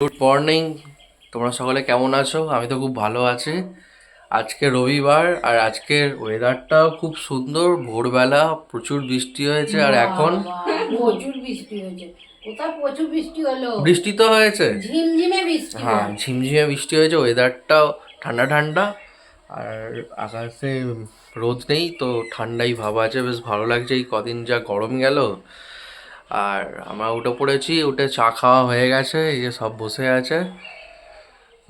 Good morning তোমরা সকলে কেমন আছো? আমি তো খুব ভালো আছি। আজকে রবিবার আর আজকের ওয়েদারটাও খুব সুন্দর। ভোরবেলা প্রচুর বৃষ্টি হয়েছে আর এখন? প্রচুর বৃষ্টি হয়েছে। প্রচুর বৃষ্টি হলো? বৃষ্টি তো হয়েছে। ঝিমঝিমে বৃষ্টি হ্যাঁ ঝিমঝিমে বৃষ্টি হয়েছে। ওয়েদারটাও ঠান্ডা ঠান্ডা। আর আকাশে রোদ নেই তো ঠান্ডাই ভাব আছে। বেশ ভালো লাগছে এই কদিন যা গরম গেল। আর আমরা উঠে পড়েছি উঠে চা খাওয়া হয়ে গেছে এই যে সব বসে আছে।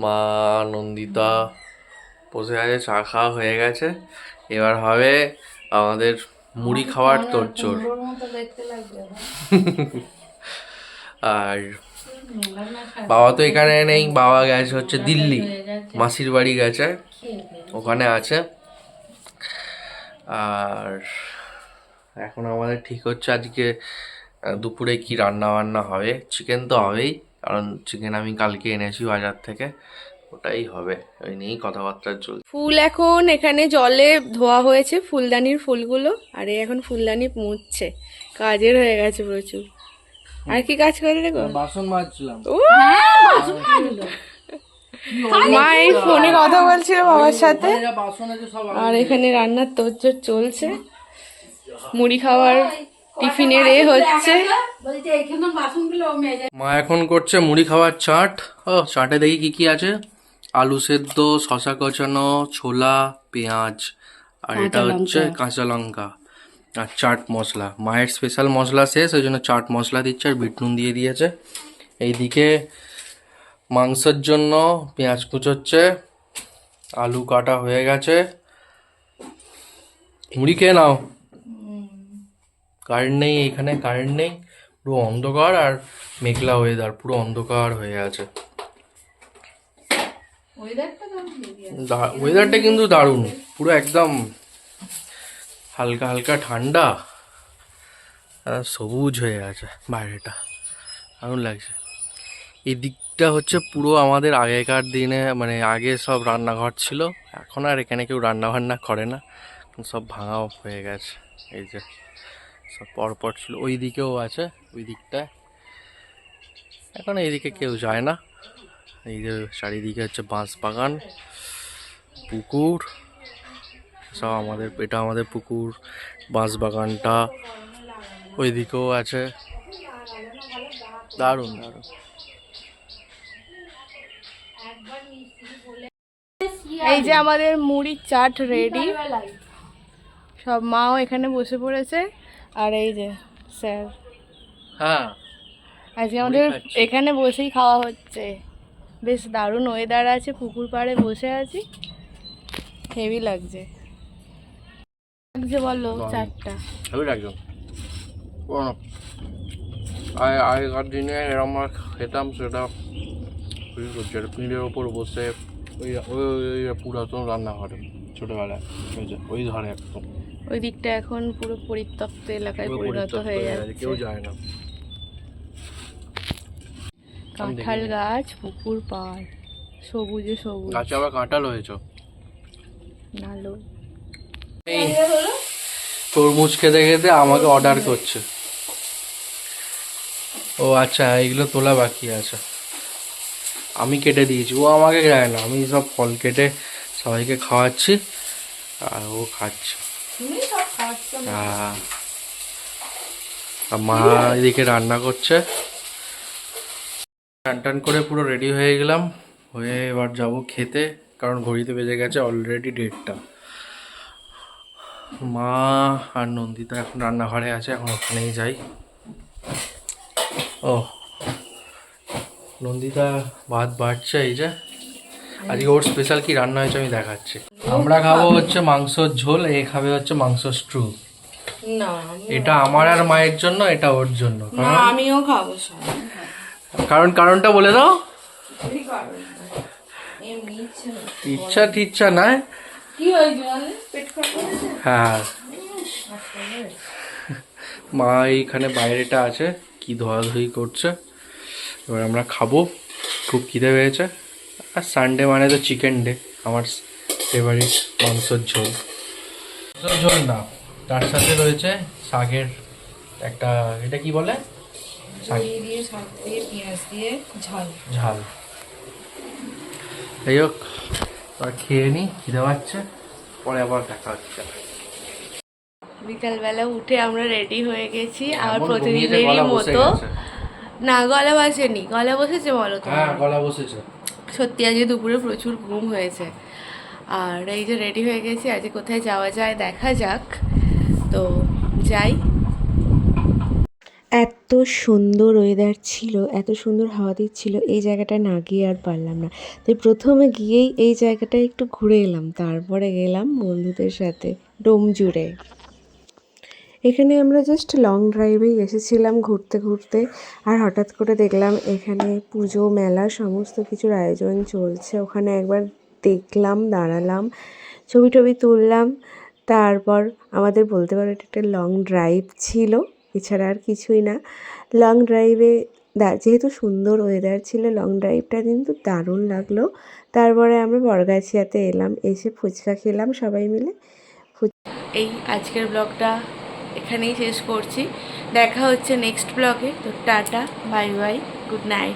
মা নন্দিতা বসে আছে চা খাওয়া হয়ে গেছে। এবার হবে আমাদের মুড়ি খাওয়ার লাগবে আর। বাবা তো এখানে নেই বাবা গেছে হচ্ছে দিল্লি মাসির বাড়ি গেছে ওখানে আছে। আর এখন আমাদের ঠিক হচ্ছে আজকে দুপুরে কি রান্না বান্না হবে? চিকেন তো হবেই কারণ চিকেন আমি কালকে এনেছি বাজার থেকে ওটাই হবে। ওই নিয়েই কথাবার্তা চলছে ফুল এখন এখানে জলে ধোয়া হয়েছে ফুলদানির ফুলগুলো আর এই এখন ফুলদানি মুছছে। কাজের হয়ে গেছে প্রচুর। আর কি কাজ করে দেখো? বাসন মাজছিলাম। মা এই ফোনে কথা বলছিল বাবার সাথে। আর এখানে রান্নার তোর চলছে। মুড়ি খাওয়ার টিফিনের এ হচ্ছে। মা এখন করছে মুড়ি খাওয়ার চাট। ও চাটে দেখি কি কি আছে। আলু সেদ্ধ শশা কচানো ছোলা পেঁয়াজ। আর এটা হচ্ছে কাঁচা লঙ্কা আর চাট মশলা। মায়ের স্পেশাল মশলা শেষ ওই জন্য চাট মশলা দিচ্ছে আর বিট নুন দিয়ে দিয়েছে। এইদিকে মাংসের জন্য পেঁয়াজ কুচোচ্ছে। আলু কাটা হয়ে গেছে। মুড়ি খেয়ে নাও। কারেন্ট নেই এখানে কারেন্ট নেই পুরো অন্ধকার আর মেঘলা ওয়েদার পুরো অন্ধকার হয়ে আছে। ওয়েদারটা কিন্তু দারুণ পুরো একদম হালকা হালকা ঠান্ডা সবুজ হয়ে আছে বাইরেটা দারুণ লাগছে। এই দিকটা হচ্ছে পুরো আমাদের আগেকার দিনে মানে আগে সব রান্নাঘর ছিল এখন আর এখানে কেউ রান্না বান্না করে না সব ভাঙা হয়ে গেছে এই যে। সব পরপর ছিল। ওই দিকেও আছে ওই দিকটায় এখন এইদিকে কেউ যায় না। এই যে চারিদিকে হচ্ছে বাঁশ বাগান, পুকুর। সব আমাদের, এটা আমাদের পুকুর, বাঁশ বাগানটা ওই দিকেও আছে। দারুণ দারুণ। এই যে আমাদের মুড়ির চাট রেডি সব মাও এখানে বসে পড়েছে। আর এই যে স্যার। হ্যাঁ। আজকে আমাদের এখানে বসেই খাওয়া হচ্ছে। বেশ দারুণ ওয়েদার আছে পুকুর পাড়ে বসে আছি। হেভি লাগছে। লাগছে বলো চারটা। কোনো আগে আগেকার দিনে এরকম আমরা খেতাম সেটা করছে। পিঁড়ের ওপর বসে ওই ওই ওই পুরাতন রান্নাঘরে ছোটোবেলায় ওই যে ওই ঘরে একদম। ওই দিকটা এখন পুরো পরিত্যক্ত এলাকায় পুরো পরিণত হয়ে গেছে, কেউ যাচ্ছে যায় না। কাঁঠাল গাছ পুকুর পাড় সবুজে সবুজ। গাছে আবার কাঁঠাল হয়েছে? নালো। এই তরমুজ খেতে খেতে আমাকে অর্ডার করছে। ও আচ্ছা এইগুলো তোলা বাকি আছে। আমি কেটে দিয়েছি। ও আমাকে দেয় না। আমি সব ফল কেটে সবাইকে খাওয়াচ্ছি আর ও খাচ্ছে তুমি সব খাচ্ছ হ্যাঁ। আর মা এদিকে রান্না করছে। টান করে পুরো রেডি হয়ে গেলাম। হয়ে এবার যাব খেতে, কারণ ঘড়িতে বেজে গেছে অলরেডি ডেটটা মা আর নন্দিতা এখন রান্নাঘরে আছে, এখন ওখানেই যাই। ও, নন্দিতা ভাত বাড়ছে এই যে। আজকে ওর স্পেশাল কি রান্না হয়েছে আমি দেখাচ্ছি। আমরা খাব হচ্ছে মাংসর ঝোল, এ খাবে হচ্ছে মাংস স্ট্রু না এটা আমার আর মায়ের জন্য এটা ওর জন্য। না আমিও খাব কারণ কারণটা বলে দাও। ইচ্ছে টিচ্ছা নাই? হ্যাঁ। মা এইখানে বাইরেটা আছে কি ধোয়াধুয়ি করছে। এবার আমরা খাব খুব খিদে পেয়েছে। আর সানডে মানে তো চিকেন ডে আমার ফেভারিট মাংসর ঝোল। ঝোল না। তার সাথে রয়েছে শাকের একটা এটা কি বলে? ঝাল। যাই হোক খেয়ে নিই খিদে পাচ্ছে পরে আবার দেখা হচ্ছে। বিকালবেলা উঠে আমরা রেডি হয়ে গেছি আর এমন প্রতিদিনেরই মতো। না গলা বসেনি গলা বসেছে বলো তো হ্যাঁ গলা বসেছে। সত্যি আজকে দুপুরে প্রচুর ঘুম হয়েছে। আর এই যে রেডি হয়ে গেছি আজকে কোথায় যাওয়া যায় দেখা যাক। তো যাই। এত সুন্দর ওয়েদার ছিল, এত সুন্দর হাওয়া দিচ্ছিল, এই জায়গাটা না গিয়ে আর পারলাম না। তাই প্রথমে গিয়েই এই জায়গাটা একটু ঘুরে এলাম, তারপরে গেলাম বন্ধুদের সাথে ডোমজুড়ে। এখানে আমরা জাস্ট লং ড্রাইভেই এসেছিলাম ঘুরতে ঘুরতে, আর হঠাৎ করে দেখলাম এখানে পুজো, মেলা, সমস্ত কিছুর আয়োজন চলছে। ওখানে একবার দেখলাম, দাঁড়ালাম, ছবি টবি তুললাম তারপর আমাদের বলতে পারো এটা একটা লং ড্রাইভ ছিল, এছাড়া আর কিছুই না। লং ড্রাইভে যেহেতু সুন্দর ওয়েদার ছিল লং ড্রাইভটা কিন্তু দারুণ লাগল। তারপরে আমরা বরগাছিয়াতে এলাম, এসে ফুচকা খেলাম সবাই মিলে। এই আজকের ব্লগটা এখানেই শেষ করছি। দেখা হচ্ছে নেক্সট ব্লগে তো tata bye bye good night